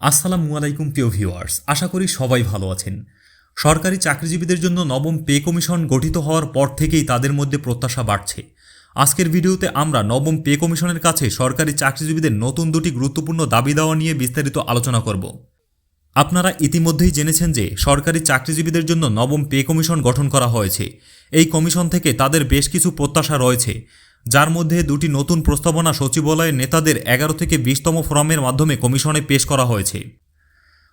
আসসালামু আলাইকুম, প্রিয় ভিউয়ার্স। আশা করি সবাই ভালো আছেন। সরকারি চাকরিজীবীদের জন্য নবম পে কমিশন গঠিত হওয়ার পর থেকেই তাদের মধ্যে প্রত্যাশা বাড়ছে। আজকের ভিডিওতে আমরা নবম পে কমিশনের কাছে সরকারি চাকরিজীবীদের নতুন দুটি গুরুত্বপূর্ণ দাবি দেওয়া নিয়ে বিস্তারিত আলোচনা করব। আপনারা ইতিমধ্যেই জেনেছেন যে সরকারি চাকরিজীবীদের জন্য নবম পে কমিশন গঠন করা হয়েছে। এই কমিশন থেকে তাদের বেশ কিছু প্রত্যাশা রয়েছে। যার মধ্যে দুটি নতুন প্রস্তাবনা সচিবালয়ের নেতাদের এগারো থেকে বিশতম ফোরামের মাধ্যমে কমিশনে পেশ করা হয়েছে।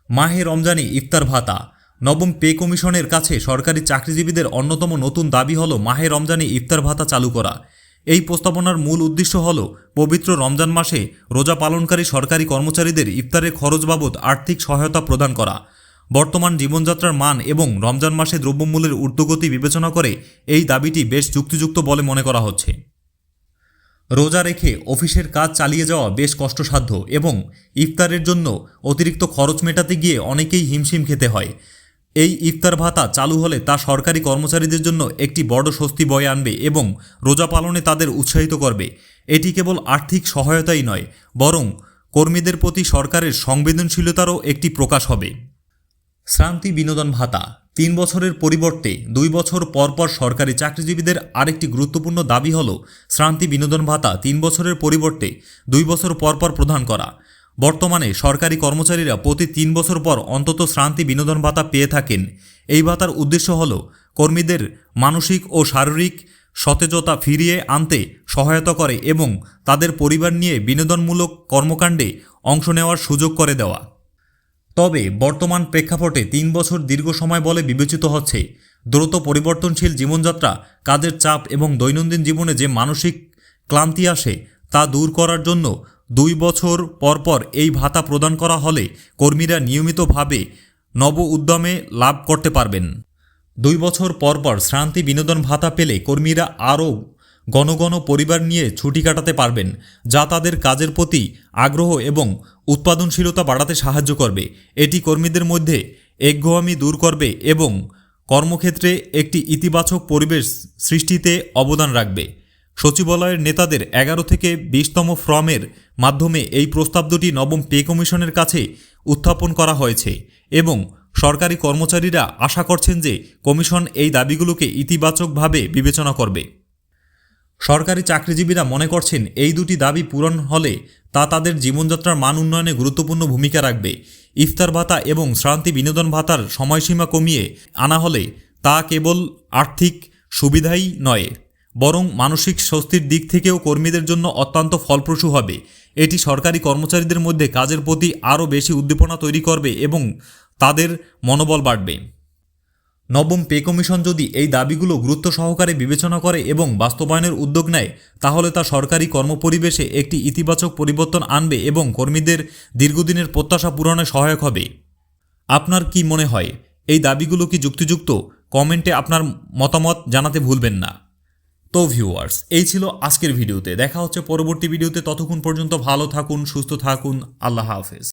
মাহে রমজানে ইফতার ভাতা। নবম পে কমিশনের কাছে সরকারি চাকরিজীবীদের অন্যতম নতুন দাবি হল মাহে রমজানে ইফতার ভাতা চালু করা। এই প্রস্তাবনার মূল উদ্দেশ্য হল পবিত্র রমজান মাসে রোজা পালনকারী সরকারি কর্মচারীদের ইফতারের খরচ বাবদ আর্থিক সহায়তা প্রদান করা। বর্তমান জীবনযাত্রার মান এবং রমজান মাসে দ্রব্যমূল্যের ঊর্ধ্বগতি বিবেচনা করে এই দাবিটি বেশ যুক্তিযুক্ত বলে মনে করা হচ্ছে। রোজা রেখে অফিসের কাজ চালিয়ে যাওয়া বেশ কষ্টসাধ্য এবং ইফতারের জন্য অতিরিক্ত খরচ মেটাতে গিয়ে অনেকেই হিমশিম খেতে হয়। এই ইফতার ভাতা চালু হলে তা সরকারি কর্মচারীদের জন্য একটি বড় স্বস্তি বয়ে আনবে এবং রোজা পালনে তাদের উৎসাহিত করবে। এটি কেবল আর্থিক সহায়তাই নয়, বরং কর্মীদের প্রতি সরকারের সংবেদনশীলতারও একটি প্রকাশ হবে। শ্রান্তি বিনোদন ভাতা তিন বছরের পরিবর্তে দুই বছর পরপর সরকারি চাকরিজীবীদের আরেকটি গুরুত্বপূর্ণ দাবি হল শ্রান্তি বিনোদন ভাতা তিন বছরের পরিবর্তে দুই বছর পরপর প্রদান করা। বর্তমানে সরকারি কর্মচারীরা প্রতি তিন বছর পর অন্তত শ্রান্তি বিনোদন ভাতা পেয়ে থাকেন। এই ভাতার উদ্দেশ্য হল কর্মীদের মানসিক ও শারীরিক সতেজতা ফিরিয়ে আনতে সহায়তা করে এবং তাদের পরিবার নিয়ে বিনোদনমূলক কর্মকাণ্ডে অংশ নেওয়ার সুযোগ করে দেওয়া। তবে বর্তমান প্রেক্ষাপটে তিন বছর দীর্ঘ সময় বলে বিবেচিত হচ্ছে। দ্রুত পরিবর্তনশীল জীবনযাত্রা, কাজের চাপ এবং দৈনন্দিন জীবনে যে মানসিক ক্লান্তি আসে, তা দূর করার জন্য দুই বছর পরপর এই ভাতা প্রদান করা হলে কর্মীরা নিয়মিতভাবে নব উদ্যমে লাভ করতে পারবেন। দুই বছর পরপর শ্রান্তি বিনোদন ভাতা পেলে কর্মীরা আরও ঘন পরিবার নিয়ে ছুটি কাটাতে পারবেন, যা তাদের কাজের প্রতি আগ্রহ এবং উৎপাদনশীলতা বাড়াতে সাহায্য করবে। এটি কর্মীদের মধ্যে একঘেয়ামি দূর করবে এবং কর্মক্ষেত্রে একটি ইতিবাচক পরিবেশ সৃষ্টিতে অবদান রাখবে। সচিবালয়ের নেতাদের এগারো থেকে বিশতম ফর্মের মাধ্যমে এই প্রস্তাব দুটি নবম পে কমিশনের কাছে উত্থাপন করা হয়েছে এবং সরকারি কর্মচারীরা আশা করছেন যে কমিশন এই দাবিগুলোকে ইতিবাচকভাবে বিবেচনা করবে। সরকারি চাকরিজীবীরা মনে করছেন এই দুটি দাবি পূরণ হলে তা তাদের জীবনযাত্রার মান উন্নয়নে গুরুত্বপূর্ণ ভূমিকা রাখবে। ইফতার ভাতা এবং শ্রান্তি বিনোদন ভাতার সময়সীমা কমিয়ে আনা হলে তা কেবল আর্থিক সুবিধাই নয়, বরং মানসিক স্বস্তির দিক থেকেও কর্মীদের জন্য অত্যন্ত ফলপ্রসূ হবে। এটি সরকারি কর্মচারীদের মধ্যে কাজের প্রতি আরও বেশি উদ্দীপনা তৈরি করবে এবং তাদের মনোবল বাড়বে। নবম পে কমিশন যদি এই দাবিগুলো গুরুত্ব সহকারে বিবেচনা করে এবং বাস্তবায়নের উদ্যোগ নেয়, তাহলে তা সরকারি কর্মপরিবেশে একটি ইতিবাচক পরিবর্তন আনবে এবং কর্মীদের দীর্ঘদিনের প্রত্যাশা পূরণে সহায়ক হবে। আপনার কি মনে হয়, এই দাবিগুলো কি যুক্তিযুক্ত? কমেন্টে আপনার মতামত জানাতে ভুলবেন না। তো ভিউয়ার্স, এই ছিল আজকের ভিডিওতে। দেখা হচ্ছে পরবর্তী ভিডিওতে। ততক্ষণ পর্যন্ত ভালো থাকুন, সুস্থ থাকুন। আল্লাহ হাফেজ।